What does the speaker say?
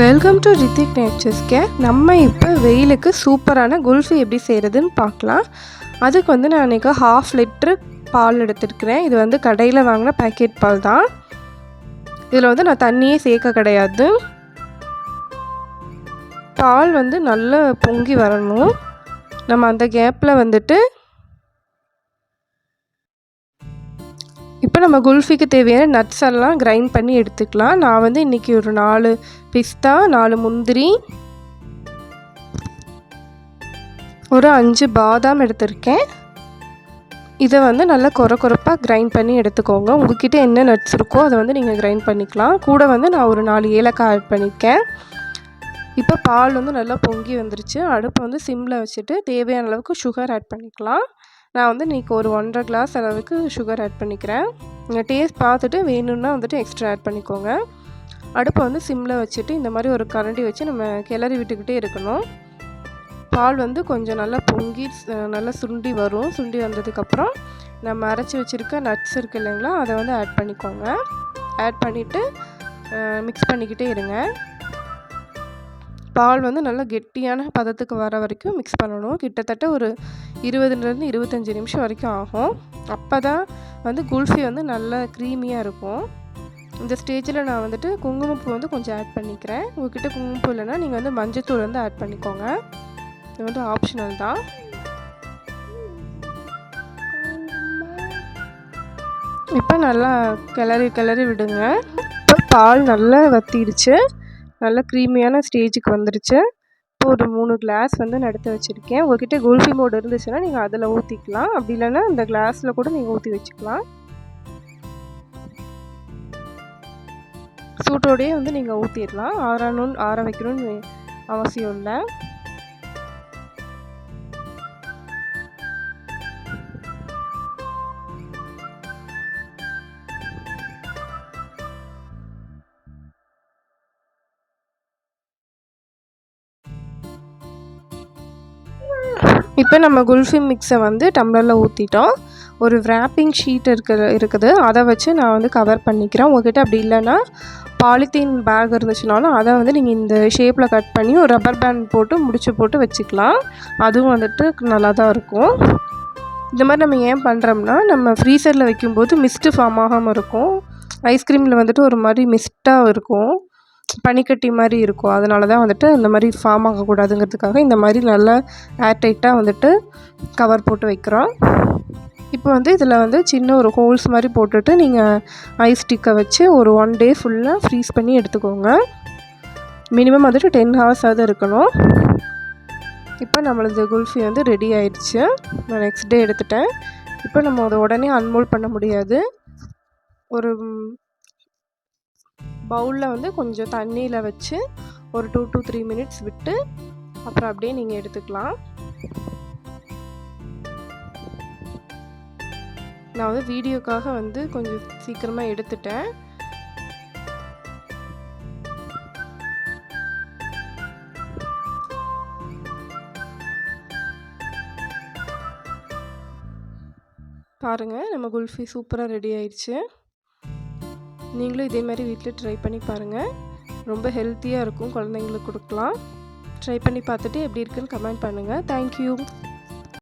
Welcome to Rithik nature's care நம்ம இப்போ வெயிலுக்கு சூப்பரான குல்ஃபி எப்படி செய்கிறதுன்னு பார்க்கலாம். அதுக்கு வந்து நான் இன்றைக்கி ஹாஃப் லிட்ரு பால் எடுத்துருக்கிறேன். இது வந்து கடையில் வாங்கின பேக்கெட் பால் தான். இதில் வந்து நான் தண்ணியே சேர்க்க கிடையாது. பால் வந்து நல்லா பொங்கி வரணும். நம்ம அந்த கேப்பில் வந்துட்டு இப்போ நம்ம குல்ஃபிக்கு தேவையான நட்ஸ் எல்லாம் கிரைண்ட் பண்ணி எடுத்துக்கலாம். நான் வந்து இன்றைக்கி ஒரு நாலு பிஸ்தா நாலு முந்திரி ஒரு அஞ்சு பாதாம் எடுத்திருக்கேன். இதை வந்து நல்லா குறை குறைப்பாக கிரைண்ட் பண்ணி எடுத்துக்கோங்க. உங்ககிட்ட என்ன நட்ஸ் இருக்கோ அதை வந்து நீங்கள் கிரைண்ட் பண்ணிக்கலாம். கூட வந்து நான் ஒரு நாலு ஏலக்காய் ஆட் பண்ணியிருக்கேன் இப்போ பால் வந்து நல்லா பொங்கி வந்துருச்சு. அடுப்பை வந்து சிம்மில் வச்சுட்டு தேவையான அளவுக்கு சுகர் ஆட் பண்ணிக்கலாம். நான் வந்து இன்றைக்கி ஒரு ஒன்றரை கிளாஸ் அளவுக்கு சுகர் ஆட் பண்ணிக்கிறேன். நீங்கள் டேஸ்ட் பார்த்துட்டு வேணும்னா வந்துட்டு எக்ஸ்ட்ரா ஆட் பண்ணிக்கோங்க. அடுப்பை வந்து சிம்மில் வச்சுட்டு இந்த மாதிரி ஒரு கரண்டி வச்சு நம்ம கிளறி விட்டுக்கிட்டே இருக்கணும். பால் வந்து கொஞ்சம் நல்லா பொங்கி நல்லா சுண்டி வரும். சுண்டி வந்ததுக்கப்புறம் நம்ம அரைச்சி வச்சுருக்க நட்ஸ் இருக்குது இல்லைங்களா அதை வந்து ஆட் பண்ணிக்கோங்க. ஆட் பண்ணிவிட்டு மிக்ஸ் பண்ணிக்கிட்டே இருங்க. பால் வந்து நல்லா கெட்டியான பதத்துக்கு வர வரைக்கும் மிக்ஸ் பண்ணணும். கிட்டத்தட்ட ஒரு இருபதுலேருந்து இருபத்தஞ்சி நிமிஷம் வரைக்கும் ஆகும். அப்போ தான் வந்து குல்ஃபி வந்து நல்லா க்ரீமியாக இருக்கும். இந்த ஸ்டேஜில் நான் வந்துட்டு குங்குமப்பூ வந்து கொஞ்சம் ஆட் பண்ணிக்கிறேன். உங்கள்கிட்ட குங்குமப்பூ இல்லைன்னா நீங்கள் வந்து மஞ்சத்தூள் வந்து ஆட் பண்ணிக்கோங்க. இது வந்து ஆப்ஷனல் தான். இப்போ நல்லா கிளறி கிளறி விடுங்க. இப்போ பால் நல்லா வத்திடுச்சு. நல்ல க்ரீமியான ஸ்டேஜுக்கு வந்துருச்சு. இப்போ ஒரு மூணு கிளாஸ் வந்து நடத்த வச்சுருக்கேன். உங்கள்கிட்ட குல்ஃபி மோடு இருந்துச்சுன்னா நீங்கள் அதில் ஊற்றிக்கலாம் அப்படி இல்லைன்னா அந்த கிளாஸில் கூட நீங்கள் ஊற்றி வச்சுக்கலாம். சூட்டோடையே வந்து நீங்கள் ஊற்றிடலாம் ஆறணும் ஆற வைக்கணும்னு அவசியம் இல்லை. இப்போ நம்ம குல்ஃபி மிக்ஸை வந்து டம்ளரில் ஊற்றிட்டோம் ஒரு ரேப்பிங் ஷீட் இருக்கிற இருக்குது. அதை வச்சு நான் வந்து கவர் பண்ணிக்கிறேன். உங்கள்கிட்ட அப்படி இல்லைன்னா பாலித்தீன் பேக் இருந்துச்சுனாலும் அதை வந்து நீங்கள் இந்த ஷேப்பில் கட் பண்ணி ஒரு ரப்பர் பேண்ட் போட்டு முடிச்சு போட்டு வச்சுக்கலாம். அதுவும் வந்துட்டு நல்லா தான் இருக்கும். இந்த மாதிரி நம்ம ஏன் பண்ணுறோம்னா நம்ம ஃப்ரீசரில் வைக்கும்போது மிஸ்ட்டு ஃபார்ம் ஆகாமல் இருக்கும். ஐஸ்கிரீமில் வந்துட்டு ஒரு மாதிரி மிஸ்ட்டாக இருக்கும். பனிக்கட்டி மாதிரி இருக்கும். அதனால தான் வந்துட்டு இந்த மாதிரி ஃபார்ம் ஆகக்கூடாதுங்கிறதுக்காக இந்த மாதிரி நல்லா ஏர்டைட்டாக வந்துட்டு கவர் போட்டு வைக்கிறோம். இப்போ வந்து இதில் வந்து சின்ன ஒரு ஹோல்ஸ் மாதிரி போட்டுட்டு நீங்கள் ஐஸ் ஸ்டிக்கை வச்சு ஒரு ஒன் டே ஃபுல்லாக ஃப்ரீஸ் பண்ணி எடுத்துக்கோங்க. மினிமம் வந்துட்டு டென் ஹவர்ஸாவது இருக்கணும். இப்போ நம்மளது குல்ஃபி வந்து ரெடி ஆயிடுச்சு. நான் நெக்ஸ்ட் டே எடுத்துட்டேன். இப்போ நம்ம அதை உடனே அன்மோல் பண்ண முடியாது. ஒரு பவுலில் வந்து கொஞ்சம் தண்ணியில் வச்சு ஒரு டூ டூ த்ரீ மினிட்ஸ் விட்டு அப்புறம் அப்படியே நீங்கள் எடுத்துக்கலாம். நான் வந்து வீடியோக்காக வந்து கொஞ்சம் சீக்கிரமாக எடுத்துட்டேன். பாருங்கள் நம்ம குல்ஃபி சூப்பராக ரெடி ஆயிடுச்சு நீங்களும் இதே மாதிரி வீட்டில் ட்ரை பண்ணி பாருங்கள் ரொம்ப ஹெல்த்தியாக இருக்கும் குழந்தைங்களுக்கு கொடுக்கலாம். ட்ரை பண்ணி பார்த்துட்டு எப்படி இருக்குன்னு கமெண்ட் பண்ணுங்கள் தேங்க்யூ